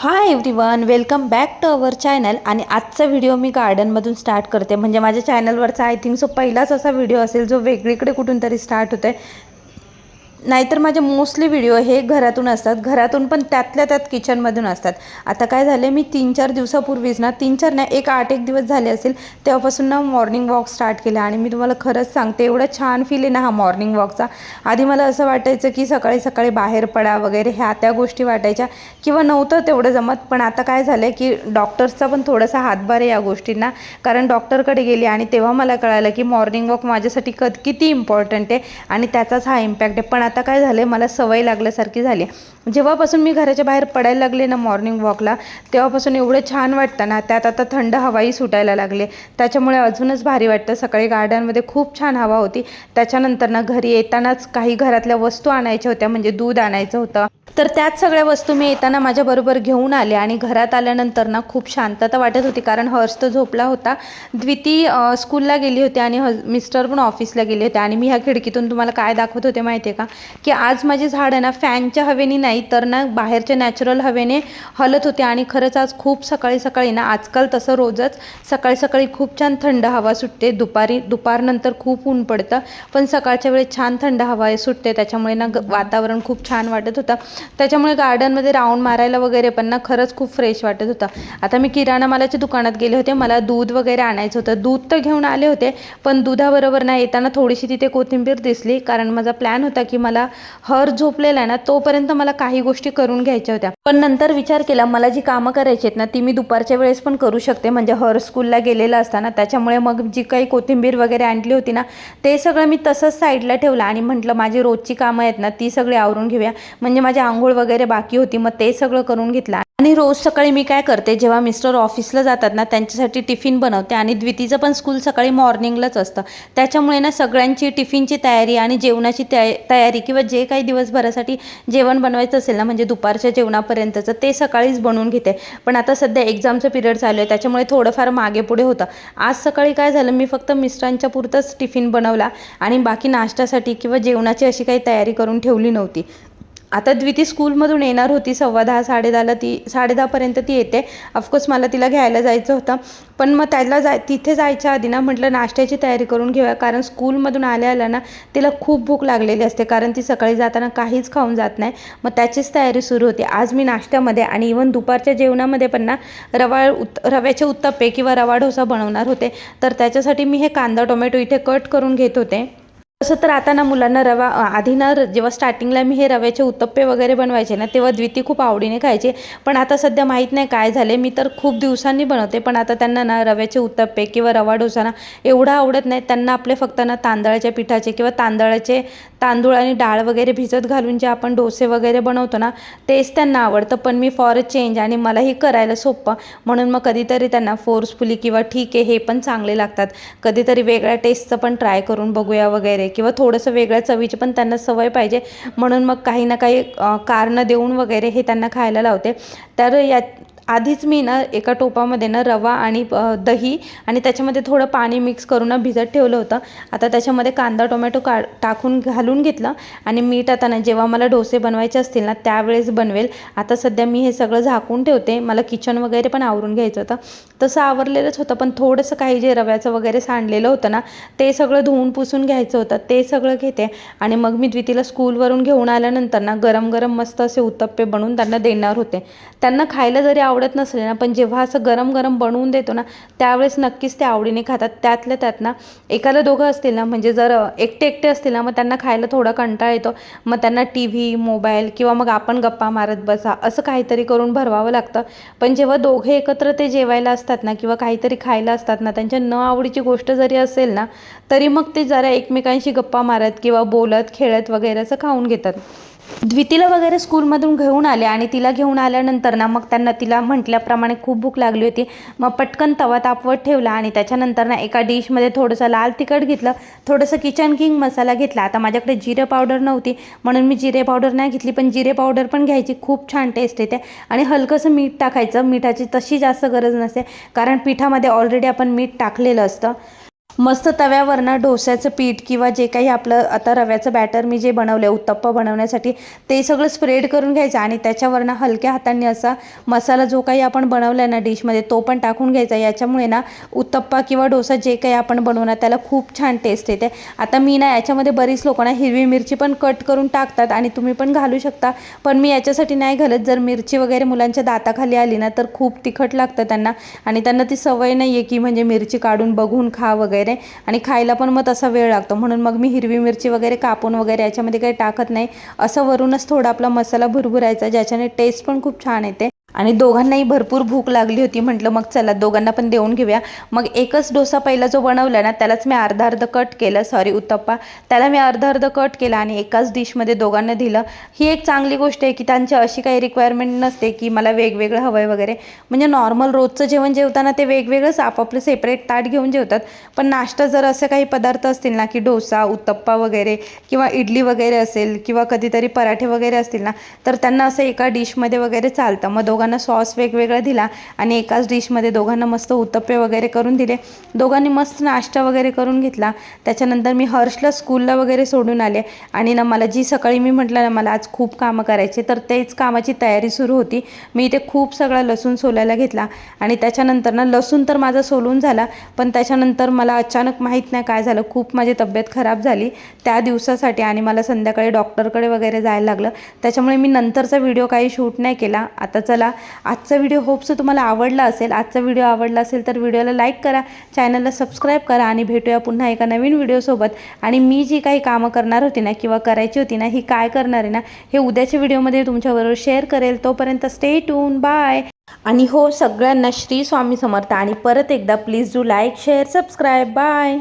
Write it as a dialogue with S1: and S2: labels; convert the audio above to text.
S1: Hi everyone welcome back to our channel आणि आजचा video मी गार्डनमधून start करते. म्हणजे माझ्या चॅनलवरचा आय थिंक सो पहिलाच असा व्हिडिओ असेल जो वेगळीकडे कुठून तरी स्टार्ट होतो आहे नाहीतर माझे मोस्टली व्हिडिओ हे घरातून असतात. घरातून पण त्यातल्या त्यात किचनमधून असतात. आता काय झाले मी तीन चार दिवसापूर्वीच ना तीन चार नाही एक आठ एक दिवस झाले असेल तेव्हापासून ना मॉर्निंग वॉक स्टार्ट केला. आणि मी तुम्हाला खरंच सांगते एवढा छान फील आहे ना हा मॉर्निंग वॉकचा आधी मला असं वाटायचं की सकाळी सकाळी बाहेर पडा वगैरे ह्या त्या गोष्टी वाटायच्या. किंवा नव्हतं तेवढं जमत पण आता काय झालं आहे की डॉक्टर्सचा पण थोडासा हातभार आहे या गोष्टींना. कारण डॉक्टरकडे गेली आणि तेव्हा मला कळालं की मॉर्निंग वॉक माझ्यासाठी कद किती इम्पॉर्टंट आहे. आणि त्याचाच हा इम्पॅक्ट आहे. पण आता काय झालं मला सवय लागल्यासारखी झाली जेव्हापासून मी घराच्या बाहेर पडायला लागले ना मॉर्निंग वॉकला तेव्हापासून एवढं छान वाटतं ना त्यात आता थंड हवाही सुटायला लागले. त्याच्यामुळे अजूनच भारी वाटतं. सकाळी गार्डनमध्ये खूप छान हवा होती. त्याच्यानंतर ना घरी येतानाच काही घरातल्या वस्तू आणायच्या होत्या म्हणजे दूध आणायचं होतं. तर त्याच सगळ्या वस्तू मी येताना माझ्याबरोबर घेऊन आले आणि घरात आल्यानंतर ना खूप शांतता वाटत होती कारण हर्ष तर झोपला होता. द्विती स्कूलला गेली होती आणि हज मिस्टर पण ऑफिसला गेले होते आणि मी ह्या खिडकीतून तुम्हाला काय दाखवत होते माहिती आहे का? की आज माझी झाड आहे ना फॅनच्या हवेने नाही तर ना बाहेरच्या नॅचरल हवेने हलत होते आणि खरंच आज खूप सकाळी सकाळी ना आजकाल तसं रोजच सकाळी सकाळी खूप छान थंड हवा सुटते. दुपारी दुपारनंतर खूप ऊन पडतं पण सकाळच्या वेळेस छान थंड हवा सुटते त्याच्यामुळे ना ग- वातावरण खूप छान वाटत होतं. त्याच्यामुळे गार्डनमध्ये राऊंड मारायला वगैरे पण ना खरंच खूप फ्रेश वाटत होता. आता मी किराणा मालाच्या दुकानात गेले होते मला दूध वगैरे आणायचं होतं. दूध तर घेऊन आले होते पण दुधाबरोबर ना येताना थोडीशी तिथे कोथिंबीर दिसली कारण माझा प्लॅन होता की मला हर झोपलेला आहे ना तोपर्यंत मला काही गोष्टी करून घ्यायच्या होत्या. पण नंतर विचार केला मला जी कामं करायची आहेत ना ती मी दुपारच्या वेळेस पण करू शकते. म्हणजे हर स्कूलला गेलेला असताना त्याच्यामुळे मग जी काही कोथिंबीर वगैरे आणली होती ना ते सगळं मी तसंच साईडला ठेवलं आणि म्हटलं माझी रोजची कामं आहेत ना ती सगळी आवरून घेऊया. म्हणजे माझ्या आंघोळ वगैरे बाकी होती मग ते सगळं करून घेतलं. आणि रोज सकाळी मी काय करते जेव्हा मिस्टर ऑफिसला जातात ना त्यांच्यासाठी टिफिन बनवते आणि द्वितीचं पण स्कूल सकाळी मॉर्निंगलाच असतं. त्याच्यामुळे ना सगळ्यांची टिफिनची तयारी आणि जेवणाची तया तयारी किंवा जे काही दिवसभरासाठी जेवण बनवायचं असेल ना म्हणजे दुपारच्या जेवणापर्यंतचं ते सकाळीच बनवून घेते. पण आता सध्या एक्झामचं पिरियड चालू आहे त्याच्यामुळे थोडंफार मागे पुढे होतं. आज सकाळी काय झालं मी फक्त मिस्टरांच्या पुरतंच टिफिन बनवला आणि बाकी नाश्त्यासाठी किंवा जेवणाची अशी काही तयारी करून ठेवली नव्हती. आता द्विती स्कूलमधून येणार होती सव्वा दहा साडेदहाला ती साडेदहापर्यंत ती येते. ऑफकोर्स मला तिला घ्यायला जायचं होतं. पण मग त्याला जाय तिथे जायच्या आधी ना म्हटलं नाश्त्याची तयारी करून घेऊया. कारण स्कूलमधून आल्या आल्या ना तिला खूप भूक लागलेली असते. कारण ती सकाळी जाताना काहीच खाऊन जात नाही. मग त्याचीच तयारी सुरू होती. आज मी नाश्त्यामध्ये आणि इवन दुपारच्या जेवणामध्ये पण ना रवा उत रव्याचे उत्तप्पे किंवा रवा डोसा बनवणार होते. तर त्याच्यासाठी मी हे कांदा टोमॅटो इथे कट करून घेत होते. तसं तर आता ना मुलांना रवा आधी ना र- जेव्हा स्टार्टिंगला मी हे रव्याचे उत्तप्पे वगैरे बनवायचे ना तेव्हा द्विती खूप आवडीने खायचे. पण आता सध्या माहीत नाही काय झाले मी तर खूप दिवसांनी बनवते पण आता त्यांना ना रव्याचे उत्तप्पे किंवा रवा डोसा ना एवढा आवडत नाही. त्यांना आपले फक्त ना तांदळाच्या पिठाचे किंवा तांदळाचे तांदूळ आणि डाळ वगैरे भिजत घालून जे आपण डोसे वगैरे बनवतो ना तेच त्यांना आवडतं. पण मी फॉर अ चेंज आणि मलाही करायला सोपं. म्हणून मग कधीतरी त्यांना फोर्सफुली किंवा ठीक आहे हे पण चांगले लागतात. कधीतरी वेगळ्या टेस्टचं पण ट्राय करून बघूया वगैरे. किंवा थोडंसं वेगळ्या चवीची पण त्यांना सवय पाहिजे. म्हणून मग काही ना काही कारणं देऊन वगैरे हे त्यांना खायला लावते. तर या आधीच मी ना एका टोपामध्ये ना रवा आणि दही आणि त्याच्यामध्ये थोडं पाणी मिक्स करून ना भिजत ठेवलं होतं. आता त्याच्यामध्ये कांदा टोमॅटो का टाकून घालून घेतलं आणि मीठ आता ना जेव्हा मला डोसे बनवायचे असतील ना त्यावेळेस बनवेल. आता सध्या मी हे सगळं झाकून ठेवते. मला किचन वगैरे पण आवरून घ्यायचं होतं. तसं आवरलेलंच होतं पण थोडंसं काही जे रव्याचं वगैरे सांडलेलं होतं ना ते सगळं धुवून पुसून घ्यायचं होतं. ते सगळं घेते आणि मग मी द्वितीला स्कूलवरून घेऊन आल्यानंतर ना गरम गरम मस्त असे उत्तप्पे बनवून त्यांना देणार होते. त्यांना खायला जरी आवड आवडत नसले ना पण जेव्हा असं गरम गरम बनवून देतो ना त्यावेळेस नक्कीच ते आवडीने खातात. त्यातल्या त्यात ना एखादं दोघं असतील ना म्हणजे जर एकटे एकटे असतील ना मग त्यांना खायला थोडा कंटाळा येतो. मग त्यांना टी व्ही मोबाईल किंवा मग आपण गप्पा मारत बसा असं काहीतरी करून भरवावं लागतं. पण जेव्हा दोघे एकत्र ते जेवायला असतात ना किंवा काहीतरी खायला असतात ना त्यांच्या न आवडीची गोष्ट जरी असेल ना तरी मग ते जरा एकमेकांशी गप्पा मारत किंवा बोलत खेळत वगैरे असं खाऊन घेतात. द्वितीला वगैरे स्कूलमधून घेऊन आले आणि तिला घेऊन आल्यानंतर ना मग त्यांना तिला म्हटल्याप्रमाणे खूप भूक लागली होती. मग पटकन तवा तापवत ठेवला आणि त्याच्यानंतर ना एका डिशमध्ये थोडंसं लाल तिखट घेतलं. थोडंसं किचन किंग मसाला घेतला. आता माझ्याकडे जिरे पावडर नव्हती म्हणून मी जिरे पावडर नाही घेतली पण जिरे पावडर पण घ्यायची खूप छान टेस्ट येते. आणि हलकंसं मीठ टाकायचं. मिठाची तशी जास्त गरज नसते कारण पिठामध्ये ऑलरेडी आपण मीठ टाकलेलं असतं. मस्त तव्यावर ना डोस्याचं पीठ किंवा जे काही आपलं आता रव्याचं बॅटर मी जे बनवलं आहे उत्तप्पा बनवण्यासाठी ते सगळं स्प्रेड करून घ्यायचं आणि त्याच्यावर ना हलक्या हाताने असा मसाला जो काही आपण बनवला आहे ना डिशमध्ये तो पण टाकून घ्यायचा. याच्यामुळे ना उत्तप्पा किंवा डोसा जे काही आपण बनवणार त्याला खूप छान टेस्ट येते. आता मी ना याच्यामध्ये बरीच लोक ना हिरवी मिरची पण कट करून टाकतात आणि तुम्ही पण घालू शकता. पण मी याच्यासाठी नाही घालत. जर मिरची वगैरे मुलांच्या दाताखाली आली ना तर खूप तिखट लागतं त्यांना आणि त्यांना ती सवय नाही आहे की म्हणजे मिरची काढून बघून खा वगैरे. आणि खायला पण मग तसा वेळ लागतो. म्हणून मग मी हिरवी मिरची वगैरे कापून वगैरे याच्यामध्ये काही टाकत नाही. असं वरूनच थोडा आपला मसाला भुरभुरायचा ज्याच्याने टेस्ट पण खूप छान येते. आणि दोघांनाही भरपूर भूक लागली होती. म्हटलं मग चला दोघांना पण देऊन घेऊया. मग एकच डोसा पहिला जो बनवला ना त्यालाच मी अर्धा अर्ध कट केलं. सॉरी उत्तप्पा. त्याला मी अर्ध अर्ध कट केलं आणि एकाच डिशमध्ये दोघांना दिलं. ही एक चांगली गोष्ट आहे की त्यांची अशी काही रिक्वायरमेंट नसते की मला वेगवेगळं हवं आहे वगैरे. म्हणजे नॉर्मल रोजचं जेवण जेवताना ते वेगवेगळंच आपापलं सेपरेट ताट घेऊन जेवतात. पण नाश्ता जर असे काही पदार्थ असतील ना की डोसा उत्तप्पा वगैरे किंवा इडली वगैरे असेल किंवा कधीतरी पराठे वगैरे असतील ना तर त्यांना असं एका डिशमध्ये वगैरे चालतं. मग दोघांना सॉस वेगवेगळा दिला आणि एकाच डिशमध्ये दोघांना मस्त उत्तप्पे वगैरे करून दिले. दोघांनी मस्त नाश्ता वगैरे करून घेतला. त्याच्यानंतर मी हर्षला स्कूलला वगैरे सोडून आले आणि ना मला जी सकाळी मी म्हटलं ना मला आज खूप कामं करायचे तर तेच कामाची तयारी सुरू होती. मी इथे खूप सगळा लसूण सोलायला घेतला आणि त्याच्यानंतर ना लसूण तर माझा सोलून झाला पण त्याच्यानंतर मला अचानक माहीत नाही काय झालं. खूप माझी तब्येत खराब झाली त्या दिवसासाठी आणि मला संध्याकाळी डॉक्टरकडे वगैरे जायला लागलं. त्याच्यामुळे मी नंतरचा व्हिडिओ काही शूट नाही केला. आता चला आजचा व्हिडिओ होपसो तुम्हाला आवडला असेल आजचा व्हिडिओ आवडला असेल तर व्हिडिओला लाईक करा चॅनलला सबस्क्राईब करा आणि भेटूया पुन्हा एका नवीन व्हिडिओसोबत. आणि मी जी काही कामं करणार होती ना किंवा करायची होती ना ही काय करणार आहे ना हे उद्याच्या व्हिडिओमध्ये तुमच्याबरोबर शेअर करेल. तोपर्यंत स्टे टून बाय आणि हो सगळ्यांना श्री स्वामी समर्थ. आणि परत एकदा please do like share subscribe bye